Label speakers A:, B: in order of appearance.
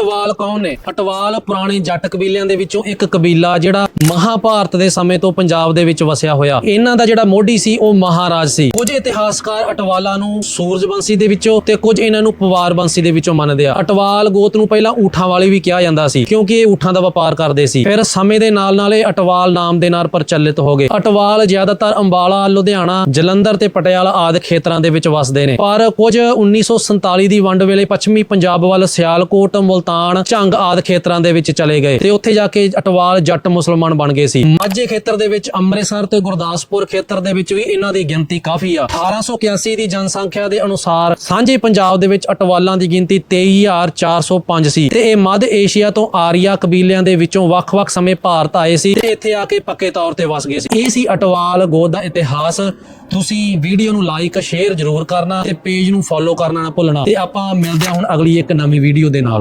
A: ਅਟਵਾਲ ਕੌਣ ਨੇ? ਅਟਵਾਲ ਪੁਰਾਣੇ ਜੱਟ ਕਬੀਲਿਆਂ ਦੇ ਵਿੱਚੋਂ ਇੱਕ ਕਬੀਲਾ ਜਿਹੜਾ ਮਹਾਭਾਰਤ ਦੇ ਸਮੇਂ ਤੋਂ ਪੰਜਾਬ ਦੇ ਵਿੱਚ ਵਸਿਆ ਹੋਇਆ। ਇਹਨਾਂ ਦਾ ਜਿਹੜਾ ਮੋਢੀ ਸੀ, ਉਹ ਮਹਾਰਾਜ ਸੀ। ਕੁਝ ਇਤਿਹਾਸਕਾਰ ਅਟਵਾਲਾਂ ਨੂੰ ਸੂਰਜਵੰਸ਼ੀ ਦੇ ਵਿੱਚੋਂ ਤੇ ਕੁਝ ਇਹਨਾਂ ਨੂੰ ਪਵਾਰ ਦੇ ਵਿੱਚੋਂ ਮੰਨਦੇ ਆ। ਅਟਵਾਲ ਗੋਤ ਨੂੰ ਪਹਿਲਾਂ ਊਠਾਂ ਵਾਲੇ ਵੀ ਕਿਹਾ ਜਾਂਦਾ ਸੀ, ਕਿਉਂਕਿ ਇਹ ਊਠਾਂ ਦਾ ਵਪਾਰ ਕਰਦੇ ਸੀ। ਫਿਰ ਸਮੇਂ ਦੇ ਨਾਲ ਨਾਲ ਇਹ ਅਟਵਾਲ ਨਾਮ ਦੇ ਨਾਲ ਪ੍ਰਚਲਿਤ ਹੋ ਗਏ। ਅਟਵਾਲ ਜ਼ਿਆਦਾਤਰ ਅੰਬਾਲਾ, ਲੁਧਿਆਣਾ, ਜਲੰਧਰ ਤੇ ਪਟਿਆਲਾ ਆਦਿ ਖੇਤਰਾਂ ਦੇ ਵਿੱਚ ਵਸਦੇ ਨੇ। ਪਰ ਕੁਝ 1947 ਦੀ ਵੰਡ ਵੇਲੇ ਪੱਛਮੀ ਪੰਜਾਬ ਵੱਲ ਸਿਆਲਕੋਟ, ਮੁਲਤਾਨ ਝੰਗ ਆਦਿ ਖੇਤਰਾਂ ਦੇ ਵਿੱਚ ਚਲੇ ਗਏ ਤੇ ਉੱਥੇ ਜਾ ਕੇ ਅਟਵਾਲ ਜੱਟ ਮੁਸਲਮਾਨ ਬਣ ਗਏ ਸੀ। ਮਾਝੇ ਖੇਤਰ ਦੇ ਵਿੱਚ ਅੰਮ੍ਰਿਤਸਰ ਤੇ ਗੁਰਦਾਸਪੁਰ ਖੇਤਰ ਦੇ ਵਿੱਚ ਵੀ ਇਹਨਾਂ ਦੀ ਗਿਣਤੀ ਕਾਫੀ ਆ। 1881 ਦੀ ਜਨਸੰਖਿਆ ਦੇ ਅਨੁਸਾਰ ਸਾਂਝੇ ਪੰਜਾਬ ਦੇ ਵਿੱਚ ਅਟਵਾਲਾਂ ਦੀ ਗਿਣਤੀ 23405 ਸੀ ਤੇ ਇਹ ਮੱਧ ਏਸ਼ੀਆ ਤੋਂ ਆਰੀਆ ਕਬੀਲਿਆਂ ਦੇ ਵਿੱਚੋਂ ਵੱਖ-ਵੱਖ ਸਮੇਂ ਭਾਰਤ ਆਏ ਸੀ ਤੇ ਇੱਥੇ ਆ ਕੇ ਪੱਕੇ ਤੌਰ ਤੇ ਵਸ ਗਏ ਸੀ। ਇਹ ਸੀ ਅਟਵਾਲ ਗੋਦ ਦਾ ਇਤਿਹਾਸ। ਤੁਸੀਂ ਵੀਡੀਓ ਨੂੰ ਲਾਈਕ ਸ਼ੇਅਰ ਜ਼ਰੂਰ ਕਰਨਾ ਤੇ ਪੇਜ ਨੂੰ ਫੋਲੋ ਕਰਨਾ ਨਾ ਭੁੱਲਣਾ ਤੇ ਆਪਾਂ ਮਿਲਦੇ ਹਾਂ ਹੁਣ ਅਗਲੀ ਇੱਕ ਨਵੀਂ ਵੀਡੀਓ ਦੇ ਨਾਲ।